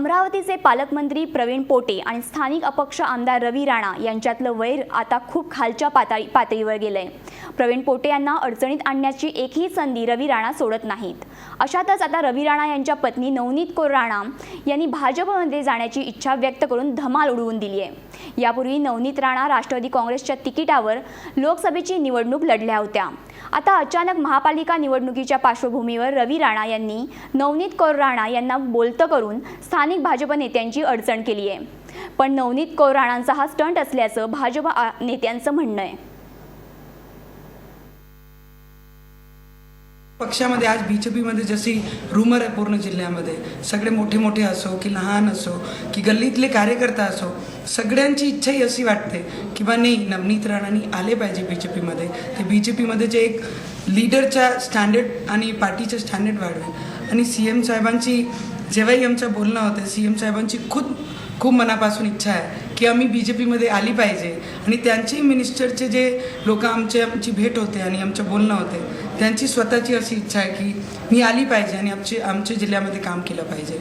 अमरावतीचे पालकमंत्री प्रवीण पोटे आणि स्थानिक अपक्ष आमदार रवी राणा यांच्यातलं वैर आता खूप खालच्या पातळी पातळीवर गेलंय. प्रवीण पोटे यांना अडचणीत आणण्याची एकही संधी रवी राणा सोडत नाहीत. अशातच आता रवी राणा यांच्या पत्नी नवनीत कौर राणा यांनी भाजपमध्ये जाण्याची इच्छा व्यक्त करून धमाल उडवून दिली आहे. यापूर्वी नवनीत राणा राष्ट्रवादी काँग्रेसच्या तिकिटावर लोकसभेची निवडणूक लढल्या होत्या. आता अचानक महापालिका निवडणुकीच्या पार्श्वभूमीवर रवी राणा यांनी नवनीत कौर राणा यांना बोलतं करून स्थानिक भाजप नेत्यांची अडचण केली आहे पण नवनीत कौर राणांचा हा स्टंट असल्याचं भाजप नेत्यांचं म्हणणं आहे. पक्षामध्ये आज बी जशी रुमर आहे पूर्ण जिल्ह्यामध्ये सगळे मोठे मोठे असो की लहान असो की गल्लीतले कार्यकर्ता असो सगळ्यांची इच्छाही अशी वाटते की बा नाही नवनीत राणांनी आले पाहिजे बी जे पीमध्ये ते बी जे पीमध्ये जे एक लीडरच्या स्टँडर्ड आणि पार्टीचं स्टँडर्ड वाढवेल. आणि सी एम साहेबांची जेव्हाही आमचं बोलणं होतं सी एम साहेबांची खूप खूप मनापासून इच्छा आहे की आम्ही बी जे पीमध्ये आली पाहिजे. आणि त्यांची मिनिस्टरचे जे लोक आमचे आमची भेट होते आणि आमचं बोलणं होते त्यांची स्वतःची अशी इच्छा आहे की मी आली पाहिजे आणि आमचे आमच्या जिल्ह्यामध्ये काम केलं पाहिजे.